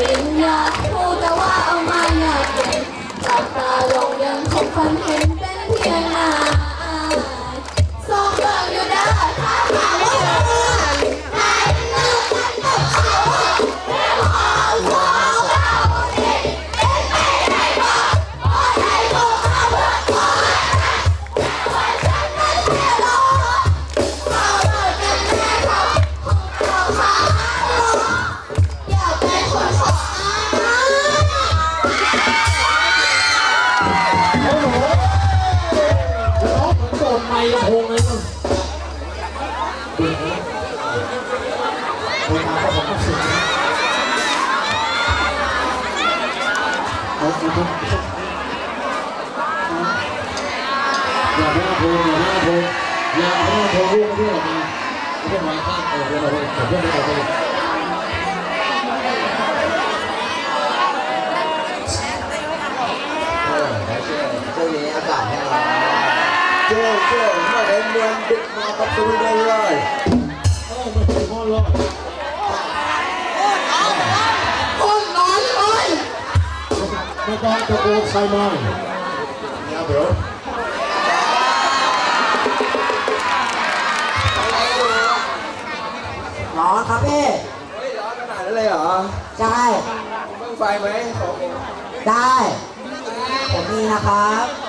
ริ ลำโพงเลยมึงเวลาก็ผมก็เสียงเอาเอาเอาอย่าให้ลำโพงอย่าให้ลำโพงอย่าให้ลำโพงลูกไม่ได้ออกมาไม่เป็นไรข้างเออเดี๋ยวเราไปเดี๋ยวเราไปช่ เดึกมาประตูได้เลยเออไม่ใช่พ่อรอดคนน้อยเลยไม่ต้องตะโกนใส่ไม้เนี่ยเบรอร้อนครับพี่เฮ้ยร้อนขนาดนั้นเลยเหรอ ใช่เพิ่งไฟไหมได้ ผมมีนะครับ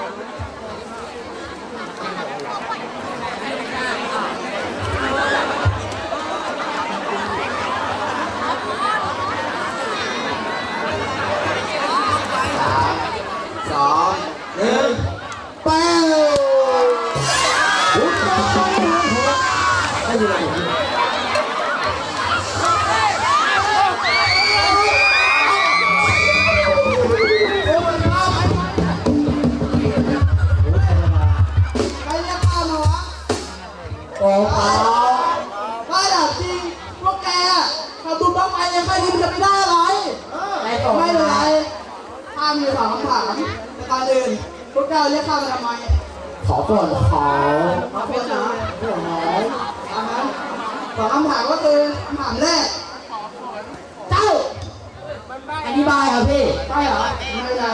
ข้ามีสองคำถามแต่ก่อนอื่นพวกเจ้าเรียกข้ามาทำไมขอก่อนขอมาเป็นนะเพื่อนน้องตามนั้นสองคำถามก็คือคำถามแรกเจ้าอธิบายครับพี่ใช่เหรอไม่เป็นไร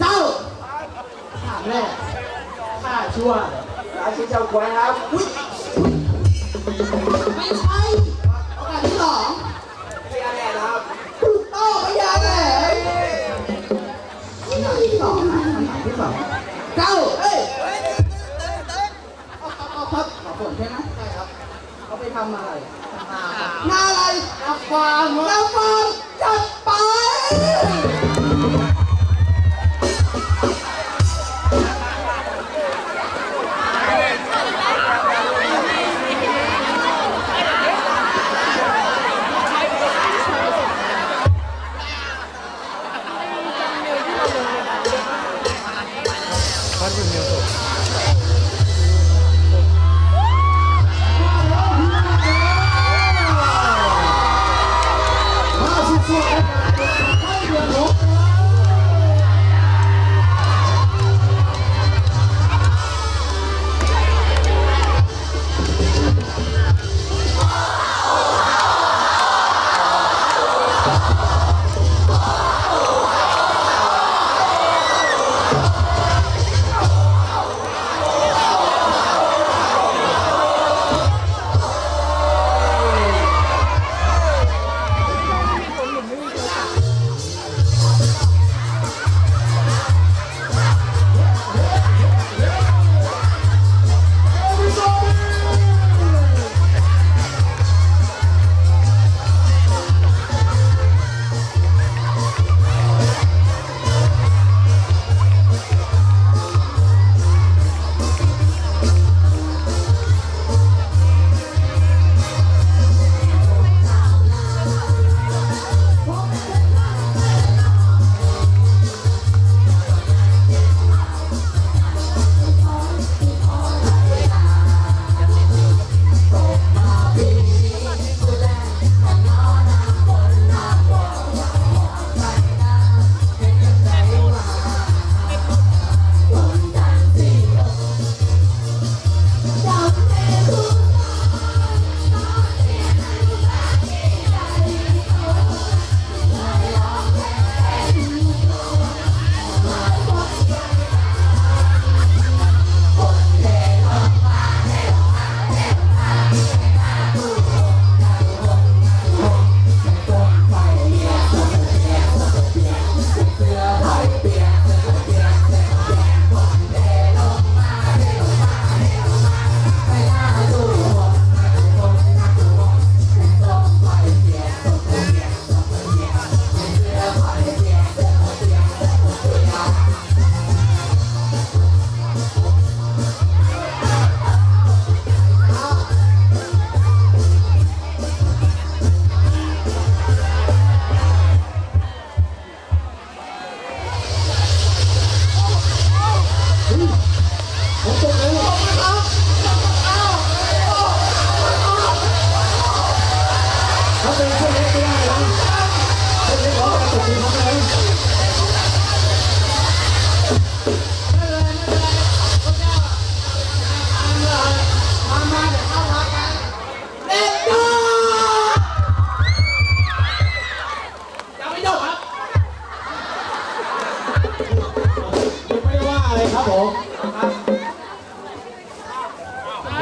เจ้าถามแรกข้าชั่วราชินีเจ้าควยครับไม่ใช่ เขาไปทำอะไรงานอะไรงานฟาร์มงานฟาร์มจัด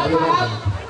ครับ